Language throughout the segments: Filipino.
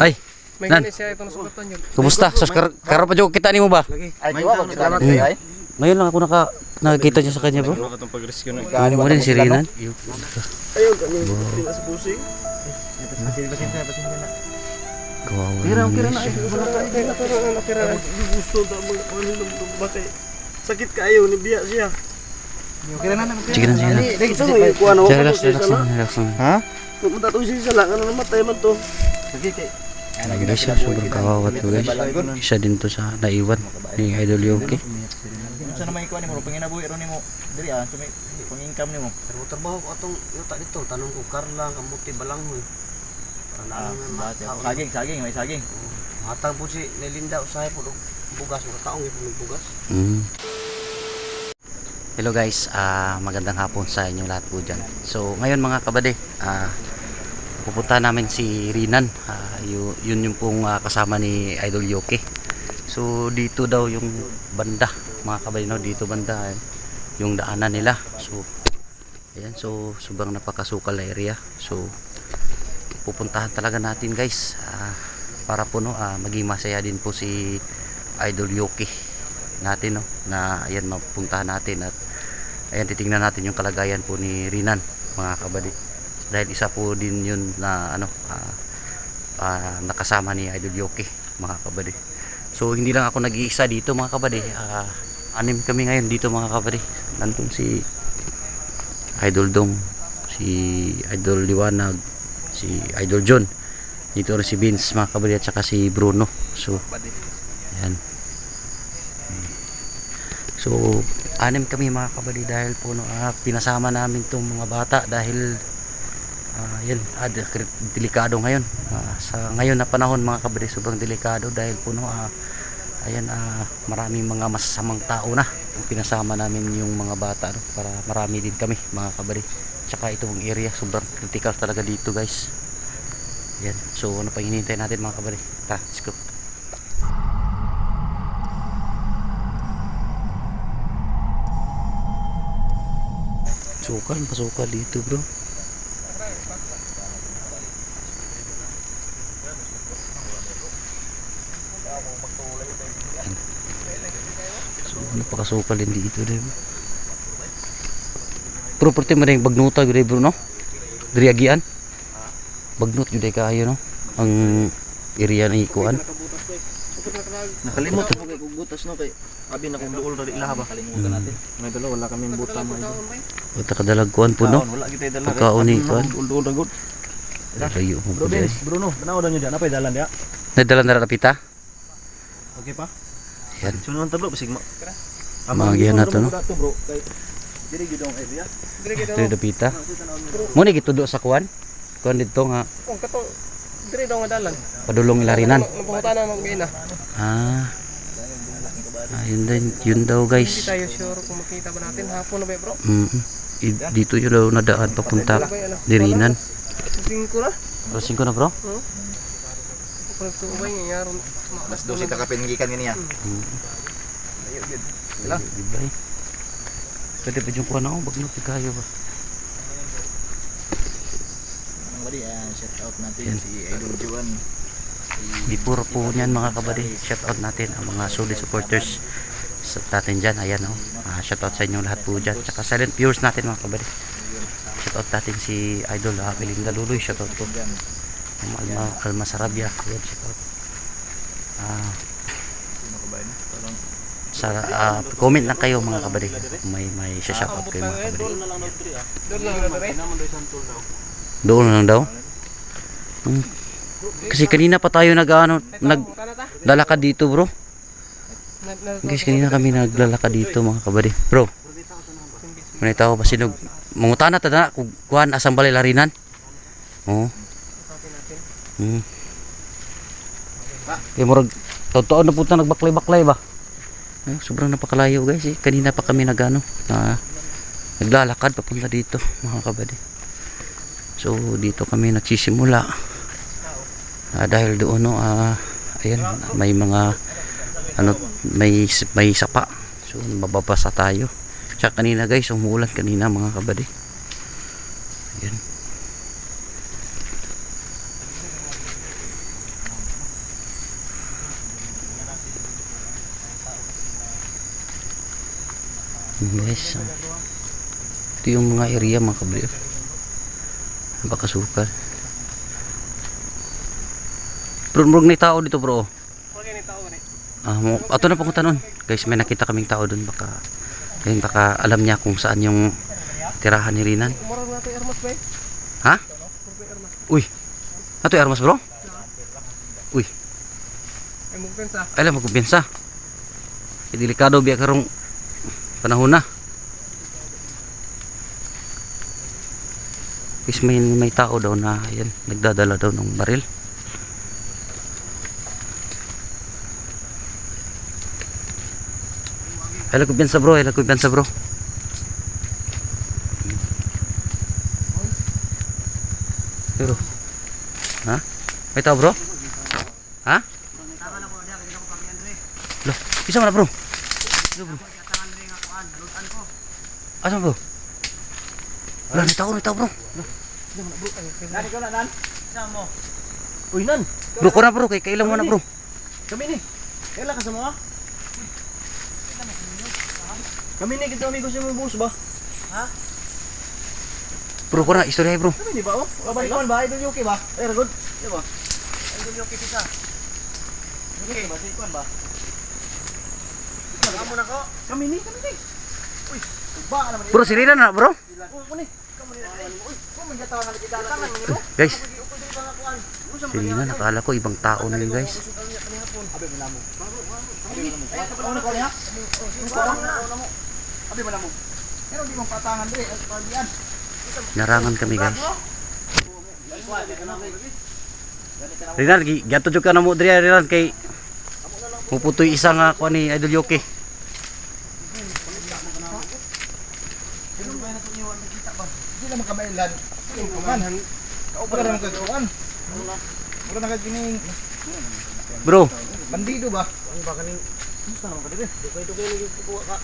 Ay, May Nan. kumusta? Sus, kar karo pa dyan kita ni mo ba? Ay, di ba? Kayo ay. Ngayon lang ako naka nakakita niya sa kanya bro. Ano itong pag-rescue na Ano mo rin si Rinan? Ayun, kami sa pusing. Kawawa Kira, naman kira guys. na. ay, wala ka. Kaya naturo na nakira na. Gusto na mga ano bakay. Sakit kayo ni biya siya. Kira na naman. Sige na, sige na. Mo na relax, relax relax. Ha? Pumunta to siya sa lang. Ano namatay man to? Sige kay. Ay, guys, ah, sobrang kawawa to guys. Isa din to sa naiwan ni Idol Yoki. Sa naman ikaw ni mo, panginabuhi ron nimo. Diri ah, sa may pang-income nimo. Pero trabaho ko atong yuta dito. Tanong ko Carla, kamuti balang mo. Ah, saging, saging, may saging. Matang po si Nelinda usahay po bugas mga taong yung bugas. Mm. Hello guys, ah magandang hapon sa inyo lahat po dyan. So ngayon mga kabade, ah pupunta namin si Rinan. Ah, yu- yun yung pong ah, kasama ni Idol Yoki. So dito daw yung banda, mga kabade no, dito banda eh, yung daanan nila. So ayan, so sobrang napakasukal na area. So pupuntahan talaga natin guys. Ah, para po no, ah, maging masaya din po si Idol Yoki natin no na ayan mapuntahan natin at ayan titingnan natin yung kalagayan po ni Rinan mga kabady dahil isa po din yun na ano ah, ah, nakasama ni Idol Yoki mga kabady so hindi lang ako nag-iisa dito mga kabady ah, anim kami ngayon dito mga kabady nandun si Idol Dong si Idol Liwanag si Idol John. Dito rin si Vince mga kabady at saka si Bruno. So ayan. So, anim kami mga kabali dahil po no, ah, pinasama namin tong mga bata dahil ah, yan, ah, de- delikado ngayon. Ah, sa ngayon na panahon mga kabali sobrang delikado dahil po no, ah, ayan, ah, maraming mga masasamang tao na pinasama namin yung mga bata no, para marami din kami mga kabali. Tsaka itong area sobrang critical talaga dito guys. Yan. So, ano pa hinihintay natin mga kabali? Tara, let's go. Sukal, pasukal dito bro. Yan. So, napakasukal din dito rin. Property mo rin bagnuta gud bro no? Diri agian. Bagnut jud kayo no. Ang area ni kuan. Nakalimot ko kay gugutas no kay abi na kung duol ra ilaha ba kalimutan natin. May dala wala kaming buta mo. Wata kadalag kuan po no. Wala kita dala. Pagkaon ni kuan. Dul dul gud. Layo mo. Vince, Bruno, tanaw daw nyo dyan. Napay dalan diya. Nadala na rin pita. Okay pa? Yan. Sunod tablo bisig mo. Mga gihan na to, no? bro. Kay diri gyud ang area. Dire kita. Dito pita. Mo ni gitudo sa kuan. Kuan dito nga Kung kato, dire daw nga dalan. padulong ilarinan. Napangutana mo gina. Ah. Ah, yun, din, yun daw Hindi guys. tayo sure kung makita ba natin. Hapon na ba bro? Mm dito yun daw nadaan papunta dirinan. Singko na. Crossing ko na bro. Yaron. Mas dosi ka kapingikan niya. Diba eh? Pwede pa yung kuan ako. Bagnot kayo ba? Ang wali ah, shout out natin Yan. si Idol Juan. Di puro po niyan mga kabady. Shout out natin ang mga solid supporters sa natin dyan. Ayan o. Ah, shout out sa inyo lahat po dyan. Tsaka silent viewers natin mga kabady. Shout out natin si Idol uh, Belinda Luloy. Shout out po. Ang Alma, Alma Sarabia. Ayan, shout out. Ah, Sino ka ba yun? Parang sa ah, comment lang kayo mga. Kung May may shout out kayo mga kabady. Doon lang daw. Hmm. Kasi kanina pa tayo nag ano, naglalakad dito bro. Guys, kanina kami naglalakad dito mga kabady. Bro, manita ko pa sinog. Mangutana ta na kung kuhan asang balay larinan. Oo. Hmm. Kaya murag totoo na punta nagbaklay-baklay ba? Eh, sobrang napakalayo guys eh. Kanina pa kami nagano na naglalakad papunta dito mga kabady. So dito kami nagsisimula. Ah, dahil doon no ah, ayan may mga ano may may sapa so mababasa tayo tsaka kanina guys umuulan kanina mga kabady yan Guys, ito yung mga area mga kabli. Napakasukal. Bro, murag na tao dito bro. Yung. Ah, mo, ato na pumunta nun. Guys, may nakita kaming tao doon baka ayun baka alam niya kung saan yung tirahan ni Rinan. Eh? Ha? Uy. Ato armas bro? Uy, Ay mo pensa. ay lang magkumpiyansa. Eh, delikado biya karong panahon na. Guys, may, may tao daw na yan, nagdadala daw ng baril. Lang kumpiyansa bro, lang kumpiyansa bro. Pero, ha? May tao bro? Ha? Loh, bisa mana bro? Loh, bro. Asa bro? Tao, may tao bro. Nan, ikaw na, nan. Saan mo? Uy, nan. Bro, ko na bro, kay kailang mo na bro. Kami ni. Kailan ka sa mga? Kami ni, kita amigos yung bus ba? Bro, ko na, istorya bro. Kami ni ba, oh? Kabay ko ba? Idol Yuki ba? Eh, ragod. Di ba? Idol Yuki pisa. Okay, ba? Sikon ba? Kamu na ko? Kami ni, kami ni. Bro, si Rina na bro. Na. Guys, si Rina, nakala ko ibang tao na yun guys. Narangan kami guys. Rina, gi- gato jud ka na mo diri Rina kay puputoy isa nga ko ni Idol Yoki. Na makabailan. Kuman. Kaupa na ka kuman. Wala na ka kining Bro, bandido ba? Ano ba kaning Musta naman ka dire? Dugay dugay lagi kukuha ka.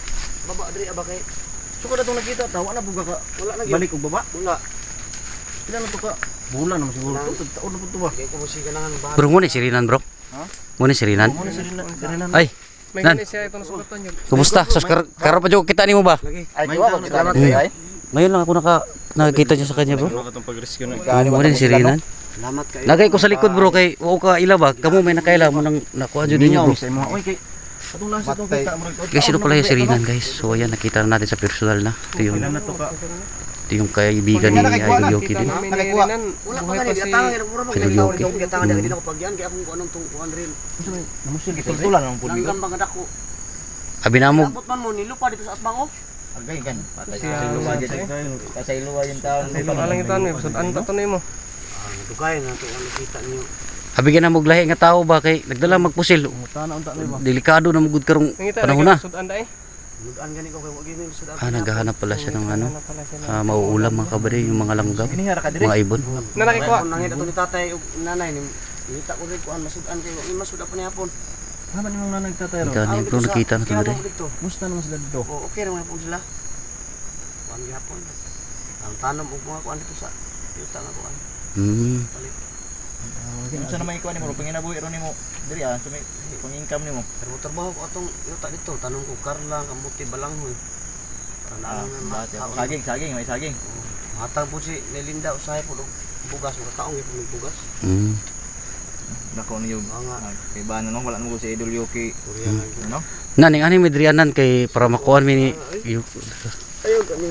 Baba dire aba kay. Suko na tong nakita tawa na buga ka. Wala lagi. Balik og baba? Wala. Pila na to ka? Bulan naman siguro. Taon na po ba? Kay kumusika na nga bro ni. Ha? Mo ni si Rinan. Mo na sila na. Ay, May Nan. siya itong yun. kumusta? Sus kar karo pa jud kita nimo ba? Ay, di ba kay ay. Ngayon lang ako naka nakakita niya sa kanya bro. Katong pag-rescue na. Mo ni si Rinan. Salamat kay. Lagay ko sa likod bro kay wa ka ila ba? Kamo may nakaila mo nang nakuha jud ninyo bro. Oy kay. Guys, sino pala yung si Rinan guys? So ayan, nakita na natin sa personal na. Ito yung, ito yung kaibigan ni Idol Yoki din. Wala pa Buhay gani pa si... gatangan ira pura Idol Yoki. gatangan Mm. dili ako pagyan kay akong anong tong kuan rin. Namusul kita tulan ang pudi. Nanggan bang dako. Abi na mo, Abot man mo nilupa dito sa atbang oh. Agay kan. Patay sa luwa patay. dyan. Patay luwa yung taon. Sa alang itan mo. Sud ano to mo. Dugay na to ano kita niyo. abi ka na mo lahi nga tao ba kay nagdala magpusil. Delikado na mugud karong panahon na. Sud anda eh. Mudan gani ko kay wagi ni sa Ah, naghahanap pala siya ng ano, ah, mauulam mga kabady, yung mga langgam, mga ibon. Na nakikuha. Nangita to ni tatay ug nanay ni Nita ko rin kuan masudan kay wa masudan pa ni hapon. Haman yung nanay tatay Ito ni bro, nakita na ito na rin. Musta naman sila dito? Oo, okay naman po sila. Kuan gihapon. Ang tanom ug mga kuan dito sa yuta nga kuan. Hmm. Unsa naman ikuan nimo panginabuhi ron nimo diri ah sumi kung income nimo. Pero trabaho ko atong yuta dito tanom ko karlang kamuti balanghoy. Ah, na Saging, saging, may saging. Matang po si Nelinda usahay po bugas mga taong ipon bugas. Hmm. Nako niyo. Mga Kay ba no wala mo si Idol Yoki. Korean Ano? Naning ani medrianan kay para makuha mi ni yung Ayaw kami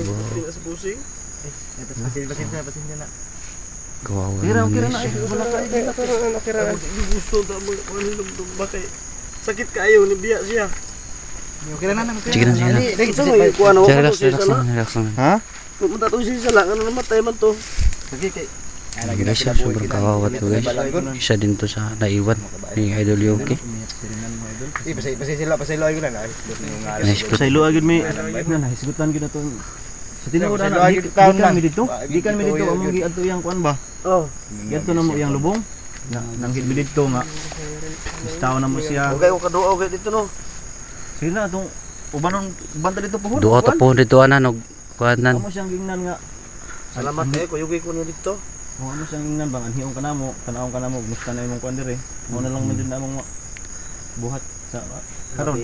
sa pusing. Pasin pasin na, pasin na. kawawa Kira naman kira guys. na wala ka okay, okay, okay, okay. Hindi gusto ta mo ano lumdum ba kay sakit kayo ni biya siya. Kira na na. Sige na, sige na. Relax, relax lang, relax lang. Ha? Pumunta to siya lang ano namatay man to. Sige kay. Guys, sobrang kawawa to guys. Isa din to sa naiwan ni Idol Yoki. Eh, pasay pasay sila, pasay lo ay ko na. Nice good. Sa ilo agad may na nahisgutan gid ato. Sa tinuod Sa ana luwag di kan mi dito. Di kan mi dito, among giadto yang kuan ba? Oh. Giadto na mo yang lubong. Na nang hit mi dito nga. Listaw na mo siya. Okay, ko kaduaw kay dito no. Sila tong ubanon banta dito pohon. Duha ta po dito ana og kuanan. Amo siyang gingnan nga. Salamat kay ko yugi ko niyo dito. Oh, ano siyang gingnan bang anhiong ka namo, tanawon ka namo, musta na imong kuan dire. Mo na lang man din namong ma- buhat sa karon.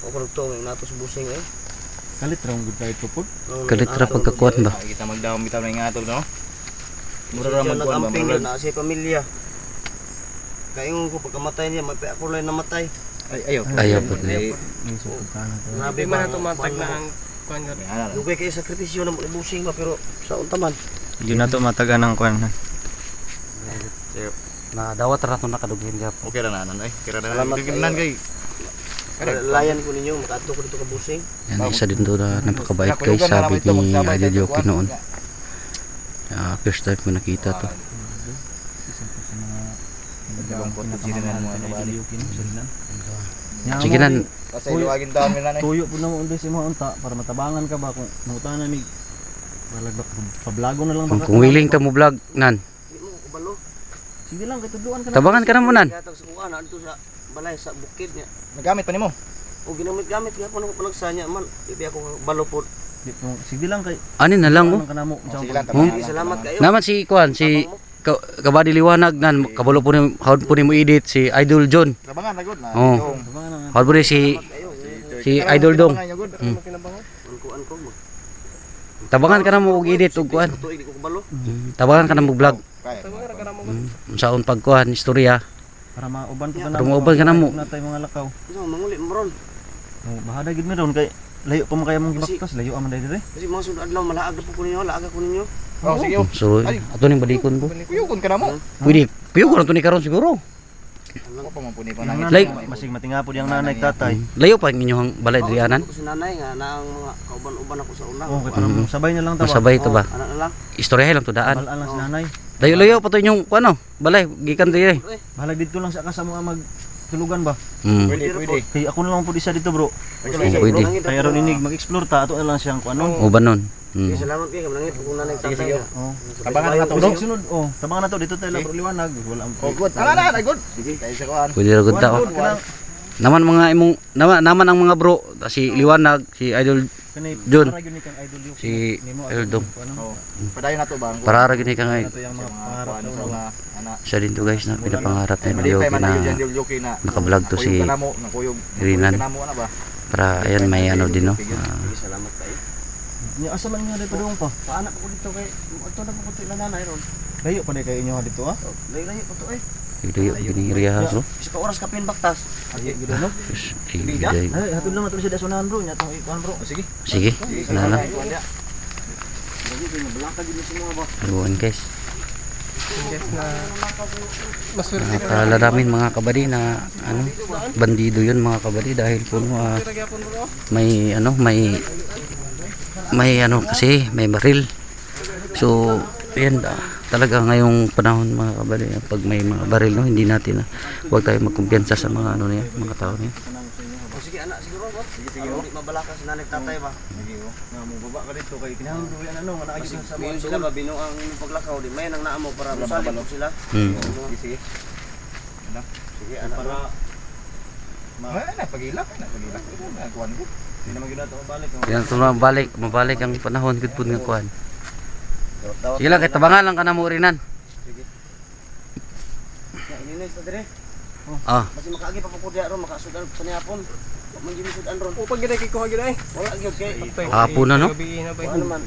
Ako nagto ng nato sa busing eh. Kalit ra gud kay tupod. Kalit ra pagkakuan ba? Kita magdaom bitaw na nga no. Mura ra magkuan ba. mura- na siya pamilya. Kaingon ko pagkamatay niya, magpaya ko lang namatay. Ay ayo. Ayaw po Ay, May sukod ka na to. Grabe Di ba man na tumatag na ang kuan nga. ano, Lugay kayo sakripisyo na busing ba pero sa untaman. Yun na to mataga ng kwan. Na dawat ra to nakadugin ka. Okay ra na nan ay. Kira na. Salamat Nan kay. Layan ko ninyo, makato ko dito ka busing. Yan isa din to na napakabait guys sabi ni Idol Yoki noon. Ah, first time ko nakita to. Na. Sige nan, Kasi luwagin taon mi nanay. Tuyo po na mo ulit si mga unta para matabangan ka ba kung nangutanan ni pablago na lang kung, baka. kung willing ka mo vlog nan. Sige lang kay tudluan ka na. Tabangan ka na mo nan. Gatag sa kuan adto sa balay sa bukid niya. Nagamit pa nimo. O ginamit-gamit nga po nung panagsanya man. Ibi ako balo po. Di po- Sige lang kay. Ani na lang oh. Mo. Sige lang tabangan. Salamat kayo. Naman si Kuan si ka, kabadi liwanag nan kabalo po ni hawd po ni mo edit si Idol John. Tabangan na gud na. Nga. Hawd po ni si si Idol Dong. Tabangan niya, gud. Hmm. Kuan ko mo. Tabangan ka na mo og edit og kuan. Ko. Mm, Tabangan ka na mo vlog. Tabangan ka na mo. Mm, Unsaon pagkuan istorya. Para mauban ko na. Para mauban ka na mo. Natay mga lakaw. Ano manguli mo ron. Oh, bahada gid mi ron kay layo pa mo kaya mong gibaktas, layo aman dai dire. Kasi mga sunod adlaw malaag na po ko ninyo, laag ako ninyo. Oh, sige. So ato ning badikon ko. Kuyukon ka na mo. Pwede. Piyo ko na to ni karon siguro. Ako pa man nanay, Like- masig matingapod yang nanay tatay. Layo pa ang inyong balay drianan. Ako si nanay nga na ang mga kauban-uban ako sa una. Oh, kay para Mm. sabay na lang tawa. Masabay to ba? Anak na lang. Istorya lang to daan. Balaan lang si nanay. Layo-layo pa to inyong kuano, balay gikan dire. Bahala dito lang sa kasa mo mag tulugan ba? Mm. Pwede, pwede. Kay ako na lang po isa dito bro. Pwede. Kaya ron inig mag-explore ta ato na lang siyang kuanon. O ba nun? Sige, Mm. salamat kayo. Manangit kung nanay sige. nga. Oh. Tabangan na to, sunod. Oh, tabangan na to dito tayo lang bro liwanag. Wala ang Oh, good. Tanga na, good. Sige, kayo sa kuan. Pwede ra gud ta. oh. Naman mga imong naman, naman ang mga bro, si Liwanag, si Idol Jun. Si Idol Dong. ano, Oh. Padayon na to ba? para ra gid ka nga. Ito yung mga mga pangarap kuan na sa una. mga ana. Siya din to guys na pinapangarap Ay, ni man na nakablog to si. Rinan. Para ayan may ano din no. Ah, salamat kayo. Ni asa man nga dito doon pa. Paanak ko dito kay ito na ko tila nanay ron. Layo pa dai kay inyo dito ah. Layo-layo ko to eh. Video gini area bro. Isa ka oras ka pin baktas. Ay, gid no. Sige, Ay, hatod lang nato siya dasunan bro, nya tong ikuan bro. Oh, Sige. sige, na lang. Lagi kay nabalaka gid sa mga ba. Aluan guys. Yes na maswerte ka. Nakakala namin mga kabady na ano, bandido yun mga kabady dahil po ah, gyapon bro. may ano, may may ano kasi, may baril. So, yan ah, talaga ngayong panahon mga kabady, pag may mga baril no, hindi natin na huwag tayo magkumpiyansa sa mga ano na yan, mga tao na yan. O sige anak siguro ba? Sige sige. Hindi mabalaka sa nanay tatay ba. Sige oh. Nga mo baba ka dito kay kinahanglan ko yan ano, nga naagi Kasi sa sabihin sila ba ang paglakaw di may nang naamo para masalip mo sila. Hmm. Sige, sige. Sige anak para Ay, na, pagilak. Na, pagilak. Na, kuan ko. Oh. Yan ito mabalik, mabalik ang panahon gud pud nga kuan. Sige lang, kay tabangan lang ka na mo rinan. Ya, ininis na dire. Ah, Basi makaagi pa po diya ron makasudan sa niyapon. Man gyud sudan ron. O pag gid kay kuha ay. Wala gyud kay hapon na no. Ano man.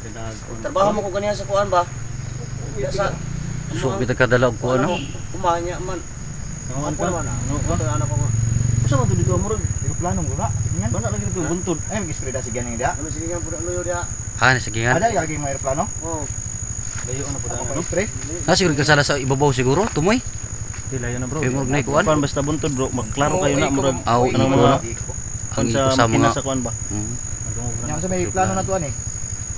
Trabaho mo ko ganiya sa kuan ba? Sa So kita kadala og kuan no. Kumanya man. Ngawan Ako ka. naman ah. No, Ba? ko. Usa man to dito amurag. Plano mo ba? Tingnan. Bana lagi dito buntod. Ay, mag-spray da sige nga dia. Ano sige nga pud luyo diha. Ah, sige nga. Ada lagi mo aeroplano? Oh. Layo na tayo. pa spray. Na siguro ka sala sa ibabaw siguro, tumoy. Di layo na bro. Kay murag na ikuan. Kuan basta buntod bro, magklaro kayo na murag. Aw, Ano iko mga na. kuan Ang sa sa mga sa kuan ba? Hmm. Yang sa may plano na tuan eh.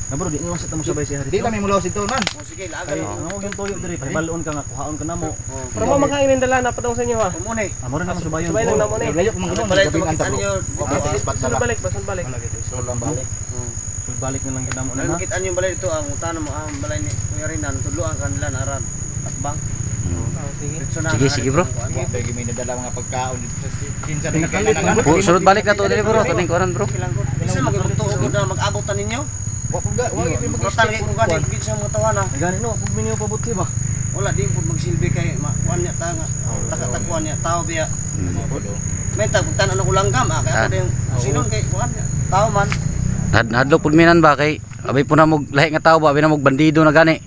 Na bro, di mo sa tamo sabay siya Di dito. kami mulaw sito man. Oh sige Kay laagay. ano yung toyo diri, pabaloon ka nga kuhaon ka namo. Oh. Para mo makain ng dala na padong sa inyo ha. Kumune. Amo rin naman subayon. Subay lang bro. na mo ni. Layo ko mga Ano gulo. balay ito Gabi makita Saan bala. balik? Basan balik? Scroll lang balik. Oh. So balik na lang kita mo Ano na. makita niyo balay dito ang utana mo ang balay ni Kuya Rinan tudloan kanila na aran at bang. Ah, sige. Na, Sige, ang sige, bro. Pwede may nadala mga pagkaon dito sa na lang, sunod balik ka to dili bro, tuning kuan bro. Lang. Isa magtutuo ko na mag-abutan ninyo. Wa pug wa gyud mo kay kung gani gid sa mga tawana. Gani no, pag minyo pabuti ba? Wala di pud magsilbi kay ma kuan niya ta nga. Taka-takuan niya tao biya. Hmm. May tag tanan ako langgam ah kay Ah. ako din sinon kay kuan niya. Tao man. Nadlo pud minan ba kay abay po na mog lahi nga tao ba abay na mog bandido na gani.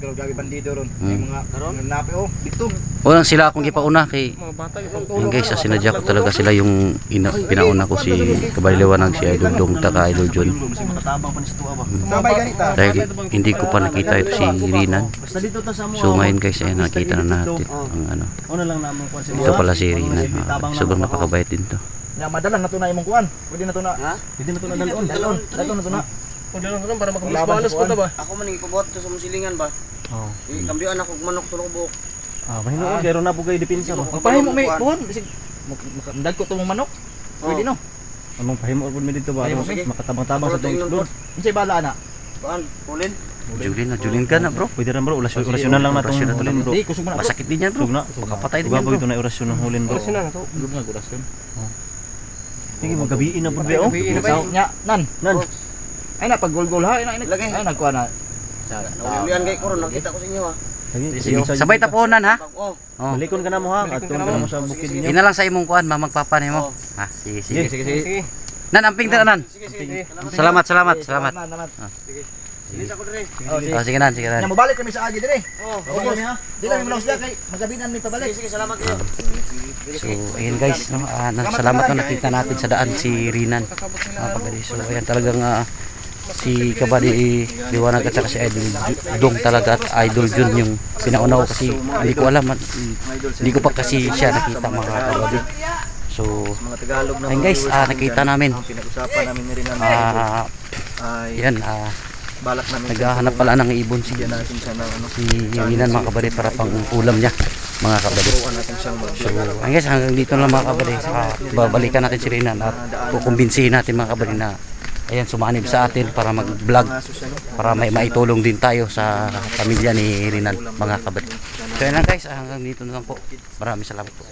Karon gagi bandido ron. Hmm. Yung mga karon napi oh dito. Unang sila akong gipauna kay Mga bata yung Yung guys, sa sinadya ko talaga sila yung ina, pinauna ko si Kabaliwanag, si Idol Dong, taka Idol sa tuwa ba. Sabay ganita. Dahil hindi ko pa nakita ito si Rinan. So ngayon guys, ay nakita na natin ang ano. Ito pala si Rinan. Ah, sobrang napakabait din to. Ya madalang na to na imong kuan. Pwede na to na. Hindi na to na dalon. Dalon, dalon na to na. Ka lang para Laban makabalos ko na ba? Ako man to sa musilingan ba? Oh. Ikambyoan ako manok tulong buhok. Ah, mahinuon kay na bugay depensa ba. Magpahimo may kuan. Bisig dag ko tumong manok. Pwede no. Among pahimo pud mi dito ba. Pahimo. Makatabang-tabang sa tingnan tungod. Unsay bala ana? Baan, ulin? Julin na, Julin ka na bro. Pwede rin bro, orasyon, orasyonan lang natong Orasyon na bro. Masakit din yan bro. Sug na. Makapatay din yan bro. ito na orasyon ng hulin bro. Kasi na to. Gub nga gurasyon. Sige, magabiin na po ba oh. Gabiin na ba? Nan. Nan. Ay na pag gol-gol ha. Ay na Lagay. ay nagkuan na. Sa Naulian kay Koron, nakita ko sa inyo ha. Sige, Sige, sabay tapunan ha. Oh, Oh. Balikon ka na mo ha. Atun ka mo sa bukid Sige, ninyo. Ina lang sa imong kuan, mamagpapan mo. Ha, sige, sige. sige sige. Sige. Nan, amping ta nan. sige, sige. Salamat, salamat, salamat. Nan, nan, nan. Silis ako dire. Oh, sige. Oh, sige nan, sige nan. Nya mobalik kami sa agi dire. Oh, Okay ha. Di lang mo sila kay magabinan mi sige, pabalik. sige, salamat kayo. So, ayun guys, no, ah, na, salamat na nakita natin sa daan si Rinan. Kabady. So, ayan talagang ah, si Kabady Liwanag at saka si Idol Dong talaga at Idol Jun yung pinauna ko kasi hindi ko alam, ah, hindi ko pa kasi siya nakita mga kabady. So, ayun guys, ah, nakita namin. Ah, yan, ah, balak namin naghahanap pala ng ibon si, si Rinan mga kabady para pang ulam niya mga mag So, ayun guys, hanggang dito lang mga kabady. Saka babalikan natin si Rinan at kukumbinsihin natin mga kabady na ayan, sumanib sa atin para siya no. para may maitulong din tayo sa pamilya ni Rinan mga kabady. So yun lang guys, hanggang dito na lang po. Maraming salamat po.